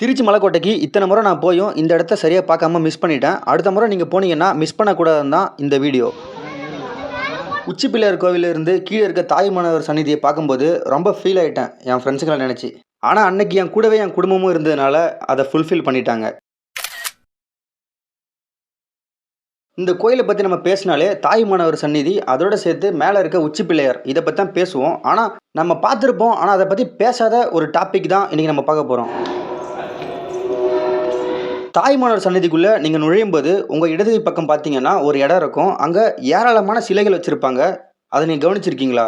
திருச்சி மலைக்கோட்டைக்கு இத்தனை முறை நான் போயும் இந்த இடத்த சரியாக பார்க்காம மிஸ் பண்ணிட்டேன். அடுத்த முறை நீங்கள் போனீங்கன்னா மிஸ் பண்ணக்கூடாதுன்னு தான் இந்த வீடியோ உச்சி பிள்ளையார் கோவிலிருந்து கீழே இருக்க தாய்மானவர் சந்நிதியை பார்க்கும்போது ரொம்ப ஃபீல் ஆகிட்டேன் என் ஃப்ரெண்ட்ஸுங்களை நினச்சி. ஆனால் அன்னைக்கு என் கூடவே என் குடும்பமும் இருந்ததுனால அதை ஃபுல்ஃபில் பண்ணிட்டாங்க. இந்த கோயிலை பற்றி நம்ம பேசினாலே தாய்மானவர் சந்நிதி அதோட சேர்த்து மேலே இருக்க உச்சி பிள்ளையார் இதை பற்றி தான் பேசுவோம். ஆனால் நம்ம பார்த்துருப்போம். ஆனால் அதை பற்றி பேசாத ஒரு டாபிக் தான் இன்றைக்கி நம்ம பார்க்க போகிறோம் தாய்மானவர் சன்னதிக்குள்ளே நீங்கள் நுழையும் போது உங்கள் இடது பக்கம் பார்த்தீங்கன்னா ஒரு இடம் இருக்கும். அங்கே ஏராளமான சிலைகள் வச்சுருப்பாங்க. அதை நீங்கள் கவனிச்சிருக்கீங்களா?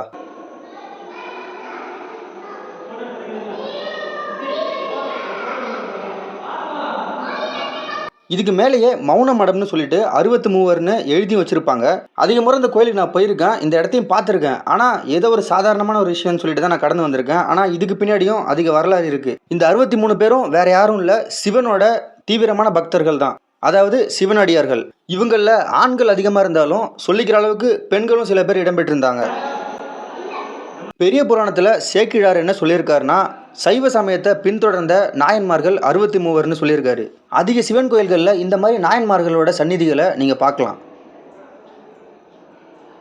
இதுக்கு மேலேயே மௌன மடம்னு சொல்லிட்டு அறுபத்தி மூவர்னு எழுதி வச்சுருப்பாங்க. அதிக முறை இந்த கோயிலுக்கு நான் போயிருக்கேன். இந்த இடத்தையும் பார்த்துருக்கேன். ஆனால் ஏதோ ஒரு சாதாரணமான ஒரு விஷயம்னு சொல்லிட்டு தான் நான் கடந்து வந்திருக்கேன். ஆனால் இதுக்கு பின்னாடியும் அதிக வரலாறு இருக்குது இந்த அறுபத்தி மூணு பேரும் வேற யாரும் இல்லை சிவனோட தீவிரமான பக்தர்கள் தான். அதாவது சிவனடியார்கள். இவங்களில் ஆண்கள் அதிகமாக இருந்தாலும் சொல்லிக்கிற அளவுக்கு பெண்களும் சில பேர் இடம்பெற்றிருந்தாங்க. பெரிய புராணத்தில் சேக்கிழார் என்ன சொல்லியிருக்காருன்னா சைவ சமயத்தை பின்தொடர்ந்த நாயன்மார்கள் அறுபத்தி மூவர்னு சொல்லியிருக்காரு. அதிக சிவன் கோயில்களில் இந்த மாதிரி நாயன்மார்களோட சந்நிதிகளை நீங்கள் பார்க்கலாம்.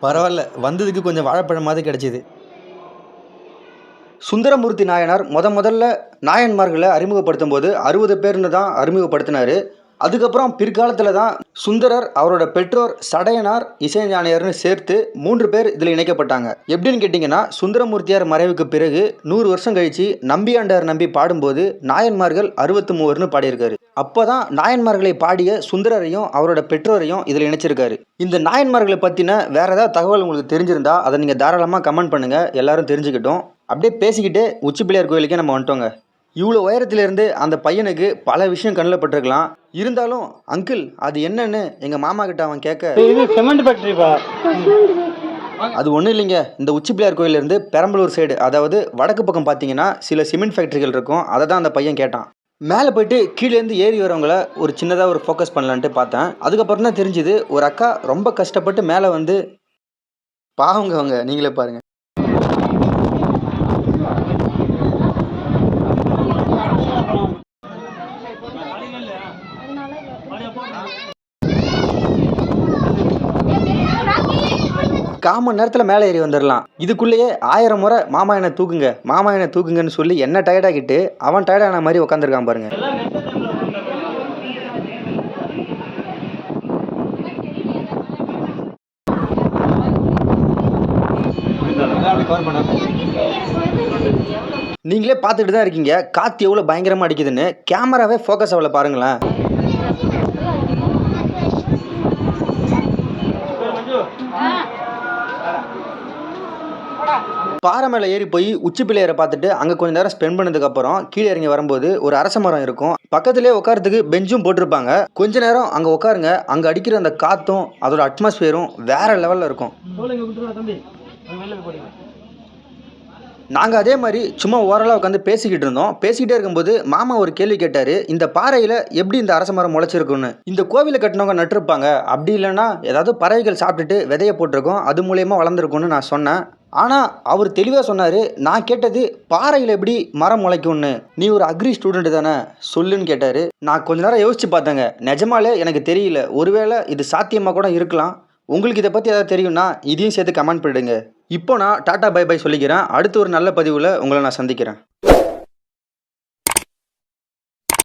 பரவாயில்ல. வந்ததுக்கு கொஞ்சம் வாழைப்பழமாவது கிடைச்சிது. சுந்தரமூர்த்தி நாயனார் முத முதல்ல நாயன்மார்களை அறிமுகப்படுத்தும் போது அறுபது பேர்னு தான் அறிமுகப்படுத்தினாரு. அதுக்கப்புறம் பிற்காலத்தில் தான் சுந்தரர் அவரோட பெற்றோர் சடையனார் இசைஞானியர்னு சேர்த்து மூன்று பேர் இதில் இணைக்கப்பட்டாங்க. எப்படின்னு கேட்டிங்கன்னா சுந்தரமூர்த்தியார் மறைவுக்கு பிறகு நூறு வருஷம் கழித்து நம்பியாண்டார் நம்பி பாடும்போது நாயன்மார்கள் அறுபத்து மூவர்னு பாடியிருக்காரு. அப்போதான் நாயன்மார்களை பாடிய சுந்தரரையும் அவரோட பெற்றோரையும் இதில் இணைச்சிருக்காரு. இந்த நாயன்மார்களை பற்றின வேறு ஏதாவது தகவல் உங்களுக்கு தெரிஞ்சிருந்தா அதை நீங்கள் தாராளமாக கமெண்ட் பண்ணுங்கள் எல்லாரும் தெரிஞ்சுக்கிட்டோம். அப்படியே பேசிக்கிட்டே உச்சி பிள்ளையார் கோயிலுக்கே நம்ம வந்துட்டோங்க. இவ்வளோ உயரத்திலிருந்து அந்த பையனுக்கு பல விஷயம் கண்ணில் பட்டிருக்கலாம். இருந்தாலும் அங்கிள் அது என்னன்னு எங்கள் மாமா கிட்ட அவன் கேட்க இது சிமெண்ட் ஃபேக்டரிப்பா அது ஒன்றும் இல்லைங்க. இந்த உச்சி பிள்ளையார் கோயிலேருந்து பெரம்பலூர் சைடு அதாவது வடக்கு பக்கம் பார்த்தீங்கன்னா சில சிமெண்ட் ஃபேக்ட்ரிகள் இருக்கும். அதை தான் அந்த பையன் கேட்டான். மேலே போயிட்டு கீழேருந்து ஏறி வரவங்கள ஒரு சின்னதாக ஒரு ஃபோக்கஸ் பண்ணலான்ட்டு பார்த்தேன். அதுக்கப்புறம் தான் தெரிஞ்சுது ஒரு அக்கா ரொம்ப கஷ்டப்பட்டு மேலே வந்து பாவங்க அவங்க நீங்களே பாருங்க. கால் மணி நேரத்தில் மேலே ஏறி வந்துடலாம் இதுக்குள்ளேயே ஆயிரம் முறை மாமா என்னை தூக்குங்க மாமா என்னை தூக்குங்கன்னு சொல்லி என்ன டயர்டாகிட்டு அவன் டயர்டான மாதிரி உட்காந்துருக்கான் பாருங்க. நீங்களே பார்த்துட்டு தான் இருக்கீங்க. காற்று எவ்வளோ பயங்கரமாக அடிக்குதுன்னு. கேமராவே ஃபோக்கஸ் அவ்வளோ பாருங்களேன். பாறை மேலே ஏறி போய் உச்சி பிள்ளையரை பார்த்துட்டு அங்கே கொஞ்ச நேரம் ஸ்பெண்ட் பண்ணதுக்கப்புறம் கீழே இறங்கி வரும்போது ஒரு அரச மரம் இருக்கும். பக்கத்திலே உட்காரத்துக்கு பெஞ்சும் போட்டிருப்பாங்க. கொஞ்ச நேரம் அங்கே உட்காருங்க. அங்கே அடிக்கிற அந்த காற்றும் அதோட அட்மாஸ்பியரும் வேற லெவலில் இருக்கும். நாங்கள் அதே மாதிரி சும்மா ஓரளவு உட்காந்து பேசிக்கிட்டு இருந்தோம். பேசிக்கிட்டே இருக்கும்போது மாமா ஒரு கேள்வி கேட்டார் இந்த பாறையில் எப்படி இந்த அரச மரம் முளைச்சிருக்குன்னு இந்த கோவிலை கட்டினவங்க நட்டிருப்பாங்க. அப்படி இல்லைன்னா ஏதாவது பறவைகள் சாப்பிட்டுட்டு விதைய போட்டிருக்கோம். அது மூலயமா வளர்ந்துருக்கும்னு நான் சொன்னேன். ஆனால் அவர் தெளிவாக சொன்னார் நான் கேட்டது பாறையில் எப்படி மரம் முளைக்கும்னு. நீ ஒரு அக்ரி ஸ்டூடெண்ட் தானே? சொல்லுன்னு கேட்டார். நான் கொஞ்ச நேரம் யோசித்து பார்த்தேங்க. நிஜமாலே எனக்கு தெரியல. ஒருவேளை இது சாத்தியமாக கூட இருக்கலாம். உங்களுக்கு இதை பற்றி ஏதாவது தெரியும்னா இதையும் சேர்த்து கமெண்ட் பண்ணிடுங்க. இப்போ நான் டாட்டா பை பை சொல்லிக்கிறேன். அடுத்து ஒரு நல்ல பதிவில் உங்களை நான் சந்திக்கிறேன்.